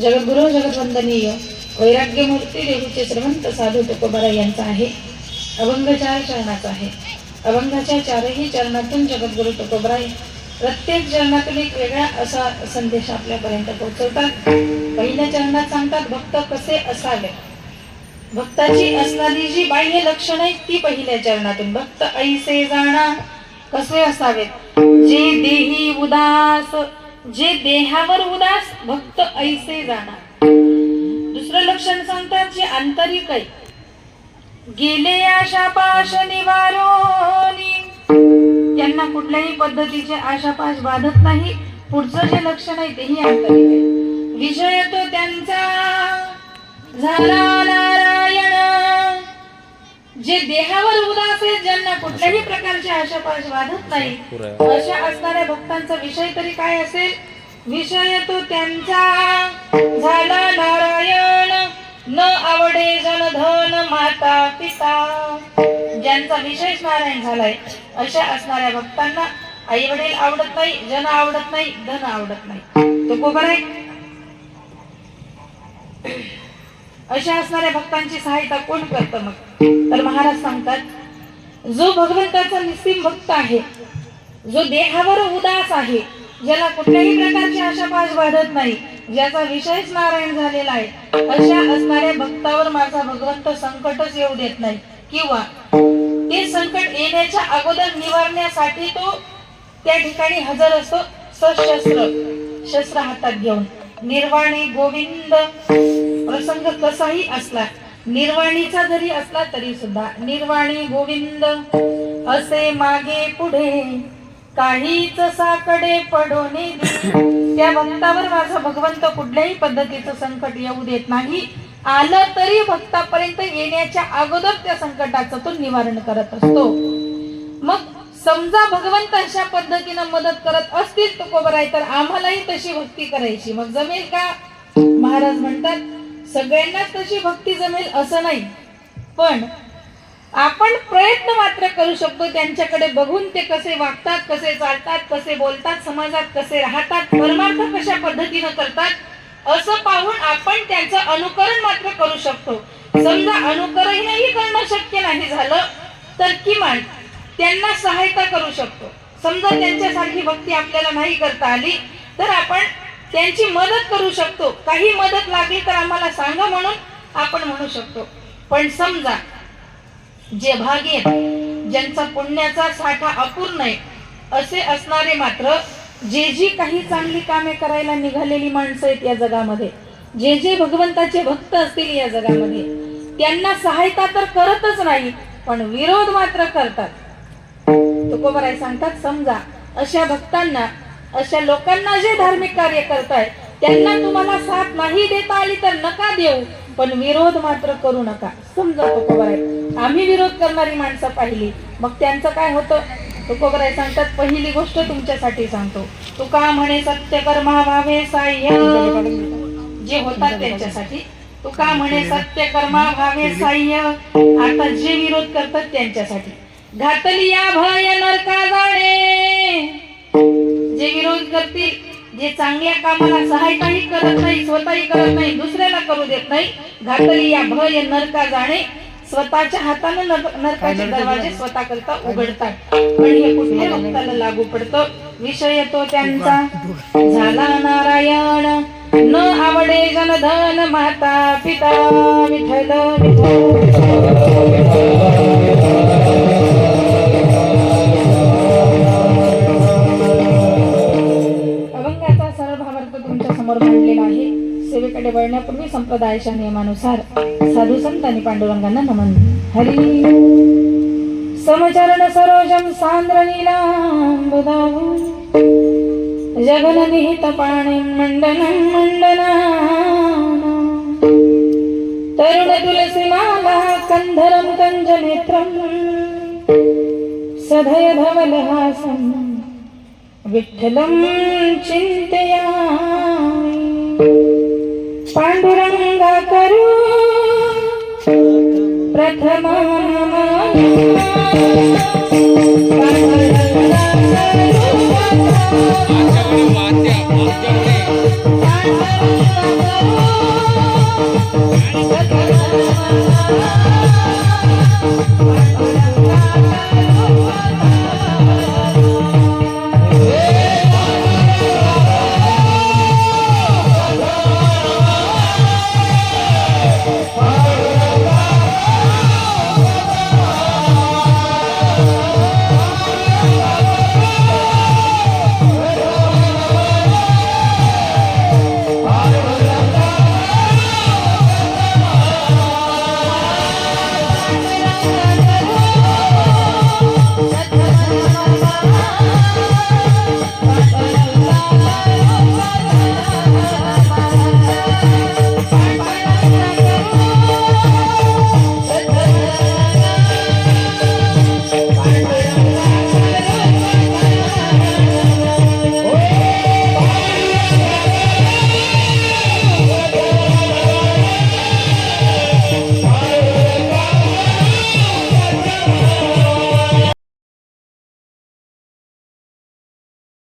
जगद्गुरु जगद्वंदनीय वैराग्यमूर्ती देवीचे श्रीमंत साधू तुकोबारा यांचा आहे. अभंग चार चरणाचा आहे. अभंगाच्या चारही चरणातून जगद्गुरु तुकोबरा प्रत्येक चरणातून एक वेगळा असा संदेश आपल्यापर्यंत पोहोचवतात. पहिल्या चरणात सांगतात भक्त कसे असावे? भक्ताची असणारी जी बाह्य लक्षण आहेत ती पहिल्या चरणातून. भक्त ऐसे जाणा कसे असावेत? जे देही उदास जे देहावर उदास भक्त ऐसे जाणार. दुसरं लक्षण सांगतात जे आंतरिक आहे. गेले आशापाश निवारोनी त्यांना कुठल्याही पद्धतीचे आशापाश बाधत नाही. पुढचं जे लक्षण आहे तेही आंतरिक आहे. विषय तो त्यांचा. झाला जे देहावर उदास आहेत ज्यांना कुठल्याही प्रकारचे आशापाश बाधत नाही अशा असणाऱ्या भक्तांचा विषय तरी काय असेल? विषय तो त्यांचा. झाला नारायण न आवडे जनधन माता पिता. ज्यांचा विशेष नारायण झालाय अशा असणाऱ्या भक्तांना आई वडील आवडत नाही जन आवडत नाही धन आवडत नाही. तो कोबर आहे? अशा असणाऱ्या भक्तांची सहायता कोण करतं मग? तर महाराज सांगतात जो भगवंताचा निस्तीम भक्त आहे जो देहावर उदास आहे ज्याला कुठल्याही प्रकारची आशापाश वाढत नाही ज्याचा विषयच नारायण झालेला आहे अशा असणाऱ्या भक्तावर माझा भगवंत संकटच येऊ देत नाही. किंवा ते संकट येण्याच्या अगोदर निवारण्यासाठी तो त्या ठिकाणी हजर असतो सशस्त्र शस्त्र हातात घेऊन. निर्वाणी गोविंद प्रसंग कसाही असला निर्वाणीचा जरी असला तरी सुद्धा निर्वाणी गोविंद असे मागे पुढे काहीच साकडे पडोने त्या भक्तावर माझा भगवंत कुठल्याही पद्धतीचं संकट येऊ देत नाही. आलं तरी भक्तापर्यंत येण्याच्या अगोदर त्या संकटाचं तो निवारण करत असतो. मग समजा भगवंत अशा पद्धतीनं मदत करत असतील तुकोबराय आहे तर आम्हालाही तशी भक्ती करायची. मग जमेल का? महाराज म्हणतात सगळ्यांनाच तशी भक्ती जमेल असं नाही. पण आपण प्रयत्न मात्र करू शकतो त्यांच्याकडे बघून ते कसे वागतात कसे चालतात कसे बोलतात समाजात कसे राहतात परमार्थ कशा पद्धतीनं करतात असं पाहून आपण त्यांचं अनुकरण मात्र करू शकतो. समजा अनुकरणही करणं शक्य नाही झालं तर किमान त्यांना सहायता करू शकतो. समजा त्यांच्यासारखी भक्ती आपल्याला नाही करता आली तर आपण त्यांची मदत करू शकतो. काही मदत लागली तर आम्हाला सांगा म्हणून आपण म्हणू शकतो. पण समजा जे भागी ज्यांचा पुण्याचा साठा अपूर्ण आहे असे असणारे मात्र जे जी काही चांगली कामे करायला निघालेली माणसं आहेत या जगामध्ये जे जे भगवंताचे भक्त असतील या जगामध्ये त्यांना सहायता तर करतच नाही पण विरोध मात्र करतात. तुकोबराय सांगतात समजा अशा भक्तांना अशा लोकांना जे धार्मिक कार्य करताय त्यांना तुम्हाला साथ नाही देता आली तर नका देऊ पण विरोध मात्र करू नका. समजा तुकोबराय आम्ही विरोध करणारी माणसं पाहिली मग त्यांचं काय होतं? तुकोबराय सांगतात पहिली गोष्ट तुमच्यासाठी सांगतो. तुका म्हणे सत्यकर्मा व्हावे साह्य जे होतात त्यांच्यासाठी. तुका म्हणे सत्यकर्मा व्हावे साह्य आता जे विरोध करतात त्यांच्यासाठी. घातली या भय नरका जाणे विरोध करतील. जे चांगल्या कामाला सहायताही करत नाही स्वतःही करत नाही दुसऱ्याला करू देत नाही घातली या भय नरका जाणे स्वतःच्या हाताने नरकाचे दरवाजे स्वतः करता उघडतात. पण हे कुठल्या भक्ताला लागू पडतं? विषय तो त्यांचा. झाला नारायण. न आवडे जनधन माता पिता विठ्ठल. अभंगाचा सेवेकडे वळण्यापूर्वी संप्रदायाच्या नियमानुसार साधू संतांनी पांडुरंगांना नमन. हरी. समचरण सरोजम सांद्र नीलांबुदाभूम जगन निहित पाणी मंडन मंडना तरुण तुलसी माला कंधरम कंज नेत्रम सधय धवलहासम विठ्ठलं चिंतया पाण्डुरङ्गा करू प्रथमा देवा